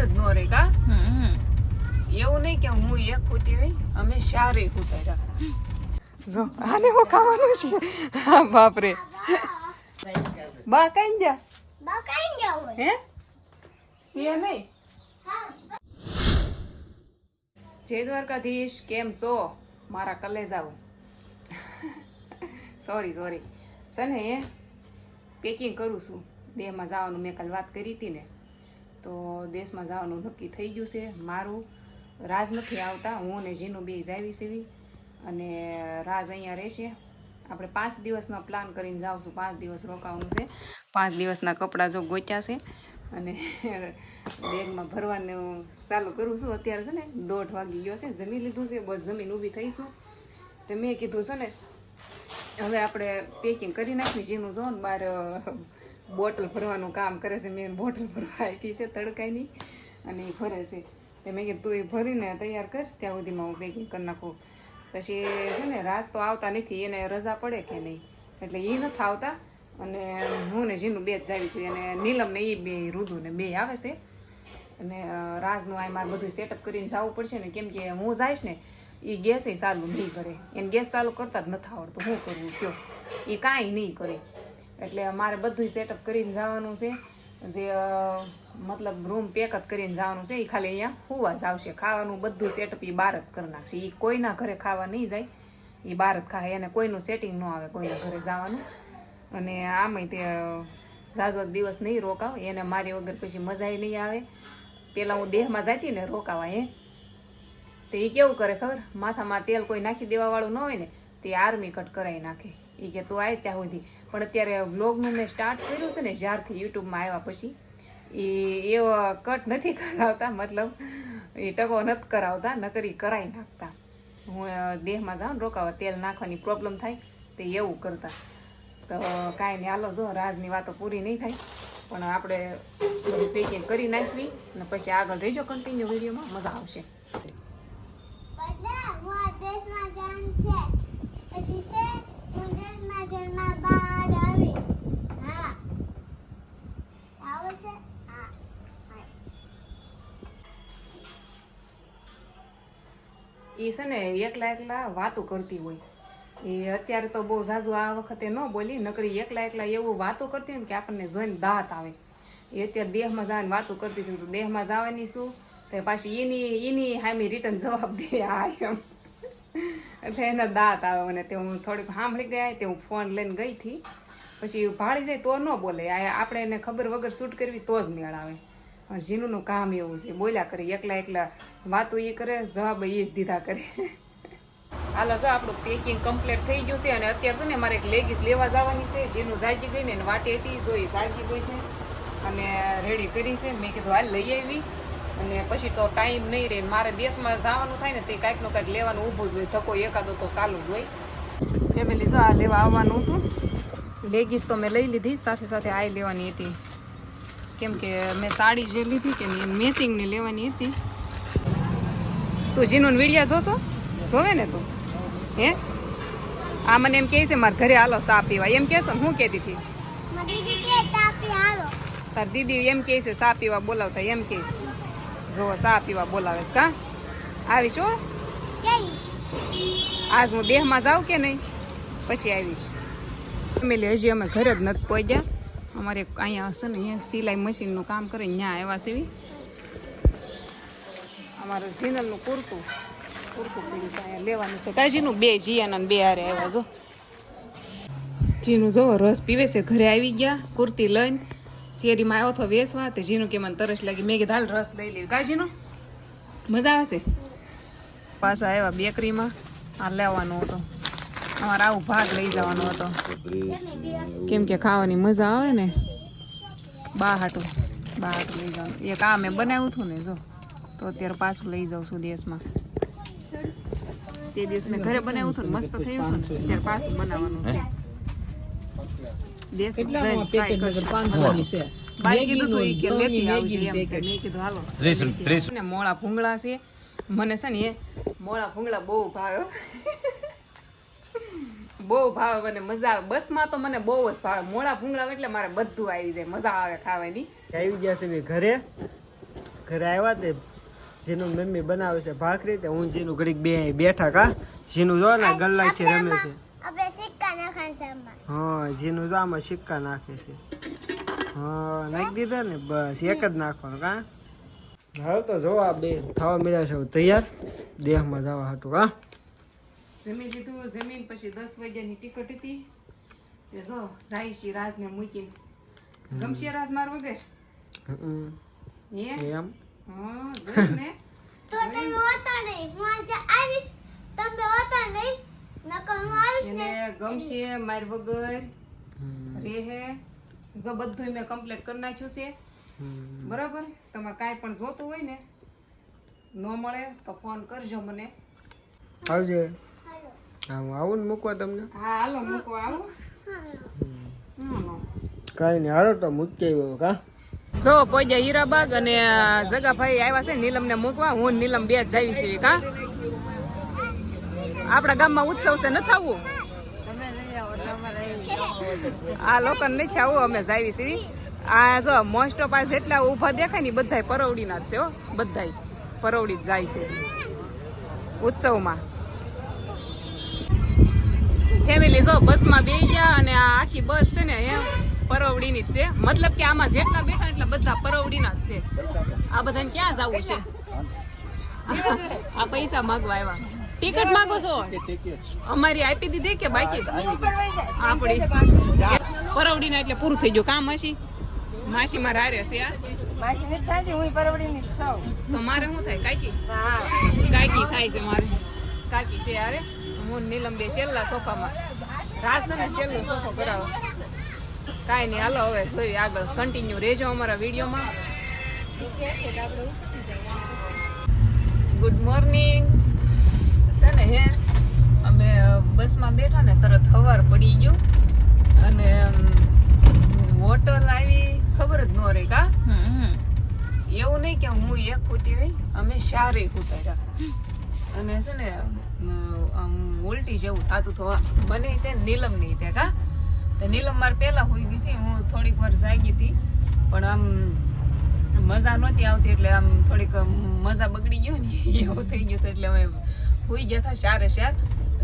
ખબર જ ન રહી કા? એવું નહીં કે હું એક હોતી રહી અમે ચારે હોતા જો આને હું ખાવાનું છે? હા બાપ રે બા કઈ જા હે? સીએ નહીં? જય દ્વારકાધીશ કેમ છો? મારા કલેજાઓ. સોરી સોરી છે ને એ પેકિંગ કરું છું. દેહમાં જવાનું મેં કાલ વાત કરી હતી ને. તો દેશમાં જવાનું નક્કી થઈ ગયું છે. મારું રાજ નથી આવતા, હું ને જીનું બે જાવી સેવી અને રાજ અહીંયા રહેશે. આપણે પાંચ દિવસનો પ્લાન કરીને જાઉં પાંચ દિવસ રોકાવાનું છે. પાંચ દિવસના કપડાં જો ગોચ્યા છે. અને બેગમાં ભરવાનું ચાલુ કરું છું. અત્યારે છે ને દોઢ વાગી ગયો છે. જમી લીધું છે. બસ જમીન ઊભી થઈ છું. તો મેં કીધું છે ને, હવે આપણે પેકિંગ કરી નાખ્યું જેનું જો ને બાર બોટલ ભરવાનું કામ કરે છે મેં બોટલ ભરવા આપી છે તડકાઈની અને એ ભરે છે. તે મેં કીધું તું એ ભરીને તૈયાર કર, ત્યાં સુધીમાં હું પેકિંગ કરી નાખું. પછી છે ને, રાસ તો આવતા નથી, એને રજા પડે કે નહીં? એટલે એ નથી આવતા. અને હું ને જીનું બે જ જાવી છે અને નીલમ ને એ બે, રુદુ ને બે આવે છે. અને રાજનું આ મારે બધું સેટઅપ કરીને જવું પડશે ને, કેમ કે હું જઈશ ને એ ગેસ એ ચાલુ નહીં કરે. એને ગેસ ચાલુ કરતા જ નથી આવડતું. હું કરવું કયો? એ કાંઈ નહીં કરે. એટલે મારે બધું સેટઅપ કરીને જવાનું છે. જે મતલબ રૂમ પેક જ કરીને જવાનું છે. એ ખાલી અહીંયા હુવા જ આવશે. ખાવાનું બધું સેટઅપ એ બહાર જ કરી નાખશે. એ કોઈના ઘરે ખાવા નહીં જાય. એ બહાર જ ખાય. એને કોઈનું સેટિંગ ન આવે કોઈના ઘરે જવાનું. અને આમાંય તે ઝાઝો દિવસ નહીં રોકાવ. એને મારી વગર પછી મજા નહીં આવે. પેલા હું દેહમાં જતી ને રોકાવા એ તો એ કેવું કરે ખબર? માથામાં તેલ કોઈ નાખી દેવાવાળું ન હોય ને, તે આર્મી કટ કરાવી નાખે. એ કે તું આવે ત્યાં સુધી પણ અત્યારે વ્લોગનું મેં સ્ટાર્ટ કર્યું છે ને, જ્યારથી યુટ્યુબમાં આવ્યા પછી એ એવો કટ નથી કરાવતા, મતલબ એ ટકો નથી કરાવતા, નકરી કરાવી નાખતા. હું દેહમાં જાઉં રોકાવા, તેલ નાખવાની પ્રોબ્લેમ થાય, તે એવું કરતા. તો કાંઈ નહીં હાલો જો, રાજની વાતો પૂરી નહીં થાય, પણ આપણે બધું પેકિંગ કરી નાખવી અને પછી આગળ રહેજો કન્ટિન્યુ વિડીયોમાં, મજા આવશે. પછી એ છે. ને એકલા એકલા વાતો કરતી હોય. એ અત્યારે તો બહુ ઝાઝુ આ વખતે ન બોલી, નકરી એકલા એકલા એવું વાતો કરતી ને કે આપણને જોઈને દાંત આવે. એ અત્યારે દેહમાં જવાની વાતો કરતી હતી તો દેહમાં જવાની શું તો પાછી એની એની હામી રિટર્ન જવાબ દે આ એમ. એટલે એના દાંત આવે મને તે હું થોડીક સાંભળી ગયા તે હું ફોન લઈને ગઈ હતી. પછી ભાળી જાય તો ન બોલે. આપણે એને ખબર વગર શૂટ કરવી તો જ મેળ આવે પણ જીનુનું કામ એવું છે. બોલ્યા કરે, એકલા એકલા વાતો એ કરે, જવાબ એ જ દીધા કરે. હાલો, જો આપણું પેકિંગ કમ્પ્લીટ થઈ ગયું છે અને અત્યારે છે ને મારે એક લેગીસ લેવા જવાની છે. જેનું જાગી ગઈ ને વાટે હતી, જો એ જાગી ગઈ છે. અને રેડી કરી છે. મેં કીધું, હાલ લઈ આવી. અને પછી તો ટાઈમ નહીં રહે મારે દેશમાં જવાનું થાય ને તે કાંઈકનું કાંઈક લેવાનું ઊભું જ હોય ધક્કો એકાદો તો ચાલુ જ હોય. ફેમિલી જો આ લેવા આવવાનું હતું. લેગીસ તો મેં લઈ લીધી સાથે સાથે આ લેવાની હતી. કેમ કે મેં સાડી જે લીધી કે મેસિંગની લેવાની હતી. તું જીનુન વિડીયા જોશો? જોવે ને તું? હે? આ મને એમ કહે છે મારા ઘરે હાલો સા પીવા. એમ કહેશો ને હું કહેતી હતી? દીદી કે તાપી હાલો. તાર દીદી એમ કહે છે સા પીવા બોલાવતા એમ કહે છે. જો, ચા પીવા બોલાવે છે કા? આવીશ, હો? આજ હું દેહમાં જાઉં કે નહીં? પછી આવીશ. ફેમિલી હજી અમે ઘરે જ નથી પહોંચ્યા અમારે અહીંયા હશે ને, અહીંયા સિલાઈ મશીનનું કામ કરે ત્યાં આવ્યા સીવી અમારું જીનલનું કુર્તું કુર્તું પીડ્યું અહીંયા લેવાનું છે. કાજીનું બે જીયાના બે હારે આવ્યા, જો. જીનું જો, રસ પીવે છે, ઘરે આવી ગયા, કુર્તી લઈને. શેરીમાં આવ્યો તો વેસવા તે જીનું કે મને તરસ લાગી મેં કીધું હાલ રસ લઈ લેવી કાજીનું મજા આવશે પાછા આવ્યા બેકરીમાં આ લેવાનો હતો અમારે આવું ભાગ લઈ જવાનો હતો કેમ કે ખાવાની મજા આવે ને બા હાટું બા હાટું લઈ જવાનું એક આ મેં બનાવ્યું હતું ને જો તો અત્યારે પાછું લઈ જાઉં છું દેશમાં તે દિવસ મેં ઘરે બનાવ્યું હતું મસ્ત થયું હતું ને અત્યારે પાછું બનાવવાનું છે દેશમાં જઈને try કરશું. બાઈ કીધું હતું કે લેતી આવજે એમ. કે મેં કીધું હાલો. ત્રીસ રૂપ- ત્રીસ ને મોળા ભૂંગળા છે. મને છે ને મોળા ભૂંગળા બહુ ભાવે. બહુ ભાવે મને મજા આવે. બસમાં તો મને બહુ જ ભાવે. મોળા ભૂંગળા એટલે મારે બધું આવી જાય. મજા આવે ખાવાની. આવી ગયા છે ભાઈ ઘરે. ઘરે આવ્યા તે જીનું મમ્મી બનાવે છે ભાખરી તે હું જીનું ઘડીક બે બેઠા કા. જીનું જો ને ગલ્લાથી રમે છે. હા જીનું આમાં સિક્કા નાખે છે. હા નાખી દીધા ને? બસ એક જ નાખવાનું કા? હાલ તો જો આ બે થવા મળ્યા છે તૈયાર. દેહમાં જવા હતું કા? જમી લીધું જમીન પછી દસ વાગ્યાની ટિકિટ હતી. તે જો જાય છે રાજને મૂકીને. ગમશે રાજ માર વગર? એમ? હા જોયું ને તો તમે હોતા નહીં હું આજે આવીશ તમે હોતા નહીં નકર હું આવીશ ને એને ગમશે માર વગર. રેહે. જો બધું મેં કમ્પ્લીટ કરી નાખ્યું છે. બરાબર? તમારે કાંઈ પણ જોતું હોય ને ન મળે તો ફોન કરજો મને. આવજે. હા હું આવું ને મૂકવા તમને? હા હાલો મૂકવા આવું. કઈ નહીં હાલો તો મૂકી આવ્યો કા જો પોજા હીરાબાગ અને જગાભાઈ આવ્યા છે નીલમ ને મૂકવા. હું નીલમ બે જ જાવી છીએ કા આપણા ગામમાં ઉત્સવ છે ન થવું આ લોકોને નહીં આવું અમે જાવી છીએ. આ જો મોસ્ટ ઓફ આ જેટલા ઊભા દેખાય ને બધાય પરવડીના જ છે હો. બધાય પરવડી જ જાય છે. ઉત્સવમાં. ફેમિલી જો બસમાં બેસી ગયા અને આ આખી બસ છે ને એ પરવડીની જ છે. મતલબ કે આમાં જેટલા બેઠા એટલા બધા પરવડીના જ છે. આ બધાને ક્યાં જવું છે? આ પૈસા માગવા આવ્યા. ટિકિટ માંગો છો? અમારી આપી દીધી કે બાકી? આપણી. પરવડીના એટલે પૂરું થઈ ગયું. કામ હશે માસી મારે હારે છે છું. તો મારે શું થાય? કાકી? કાકી થાય છે મારે. કાકી છે હારે. હું ને નીલમ બે છેલ્લા સોફામાં. રાસ છે ને છેલ્લો સોફો કરાવો. કાંઈ નહીં હાલો હવે જોઈએ આગળ. કન્ટિન્યુ રહેજો અમારા વિડીયોમાં. ગુડ મોર્નિંગ છે ને હે અમે બસમાં બેઠા ને તરત હવાર પડી ગયું અને હોટલ આવી ખબર જ ન રહી કા? એવું નહીં કે હું એક ખૂતી રહી અમે ચારે ઉતાર્યા અને છે ને આમ ઉલટી જેવું થતું તો મને તે નીલમ નહીં તે કા? તો નીલમ મારે પહેલાં હોઈ ગઈ હતી હું થોડીક વાર જાગી હતી. પણ આમ મજા નહોતી આવતી એટલે આમ થોડીક મજા બગડી ગયો ને એવું થઈ ગયું હતું એટલે અમે હોઈ ગયા હતા ચારે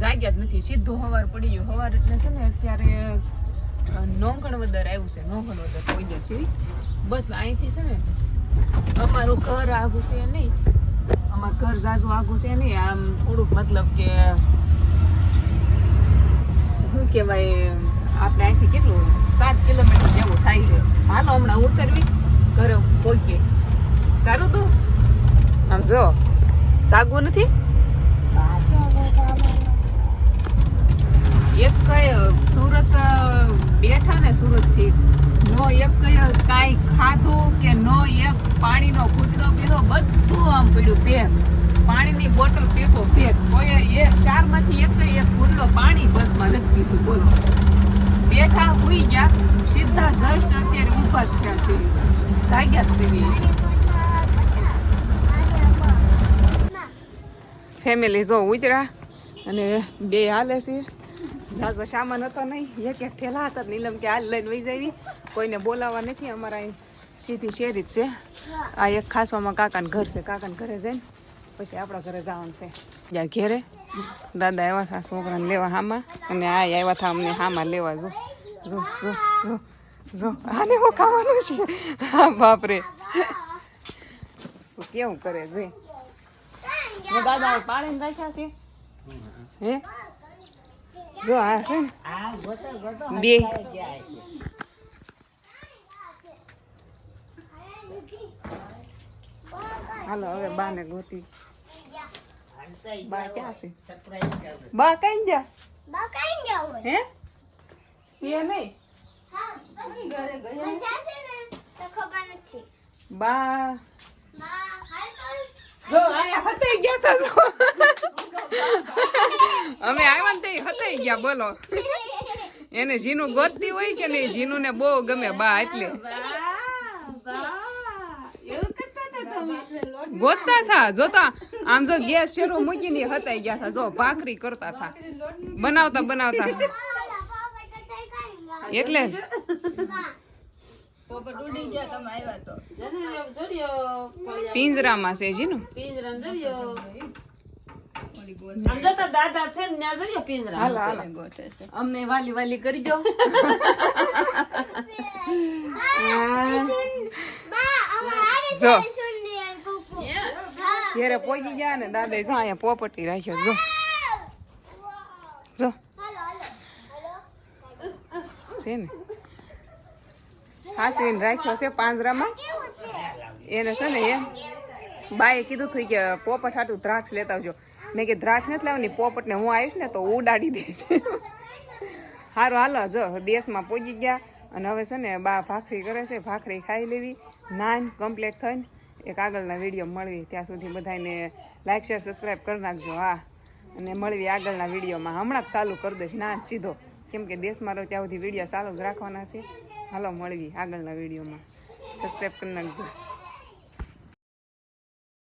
જાગ્યા જ નથી. સીધો હવાર પડી ગયો. હવાર એટલે છે ને અત્યારે નોંઘણ વદર આવ્યું છે. નોંઘણ વદર પહોંચી ગયા છીએ બસ અહીંથી છે ને અમારું ઘર આગું છે નહીં. અમારું ઘર ઝાઝું આગું છે નહીં. આમ થોડુંક મતલબ કે, શું કહેવાય, આપણે અહીંથી કેટલું, સાત કિલોમીટર જેવું થાય છે. હાલો, હમણાં ઉતરવી. ઘરે પહોંચીએ. તારું તું? આમ જો સાગવું નથી એક કઈ સુરત અ, બેઠા ને સુરતથી નો એક કઈ કાંઈ ખાધું કે નો એક પાણીનો ઘૂંટડો પીધો બધું આમ પડ્યું પેક પાણીની બોટલ પીકો પેક કોઈ એક ચારમાંથી એક એક ઘૂંટડો પાણી બસમાં નથી પીધું. બોલો. બેઠા હુઈ ગયા. સીધા જસ્ટ અત્યારે ઊભા થયા છે જાગ્યા છે. ફેમિલી જો ઉતરા અને બે હાલે છે. સાસો સામાન હતો નહીં. એક એક ઠેલા હતા નીલમ કે હાલ લઈને વહી જાવી. કોઈને બોલાવવા નથી અમારા અહીં. સીધી શેરી જ છે. આ એક ખાસવામાં કાકાને ઘર છે. કાકાને ઘરે જઈને પછી આપણા ઘરે જવાનું છે. જ્યાં ઘેરે. દાદા આવ્યા હતા છોકરાને લેવા હામાં. અને આ આવ્યા હતા અમને હામાં લેવા જો. જો જો જો જો. આને હું ખાવાનું છે? હા, બાપરે. કેવું કરે છે દાદા પાણીને રાખ્યા છે. હે? જો આ છે ને. બે. હાલો, હવે બા ને ગોતી. બા ક્યાં છે? બા કઈ જા બા કઈ જા હે? સીએ નહીં? બા. જો આયા હતાઈ ગયા તા જો. અમે આવ્યા ને તે હતાઈ ગયા, બોલો. એને જીનું ગોતતી હોય કે નહીં? જીનું ને બહુ ગમે બા, એટલે. ગોતતા થા. જોતા આમ જો ગેસ શેરો મૂકીને હતાઈ ગયા થા. જો ભાખરી કરતા થા. બનાવતા બનાવતા એટલે જ. પિંજરામાં છે જીનું. દાદા અમને વાલી વાલી કરી જો. કુકુ જ્યારે પોગી ગયા ને દાદા જો અહીંયા પોપટી રાખ્યો, જો. જો. છે ને? હાસીને રાખ્યો છે પાંજરામાં. એને છે ને એ બાએ કીધું હતું કે પોપટ હાટું દ્રાક્ષ લેતા આવજો. મેં કે દ્રાક્ષ નથી લાવવાની, પોપટને હું આવીશ ને તો ઉડાડી દે છે સારું હાલો, જો, દેશમાં પહોંચી ગયા. અને હવે છે ને બા ભાખરી કરે છે, ભાખરી ખાઈ લેવી. નાન કમ્પ્લીટ થઈને એક આગળના વીડિયો મળવી. ત્યાં સુધી બધાને લાઇક શેર સબસ્ક્રાઈબ કરી નાખજો, હા. અને મળવી આગળના વિડીયોમાં હમણાં જ ચાલુ કરી દઈશ. ના, સીધો. કેમ કે દેશમાં રહો ત્યાં સુધી વીડિયો ચાલુ જ રાખવાના છે. હાલો, મળવી આગળના વિડીયોમાં સબસ્ક્રાઈબ કરી નાખજો.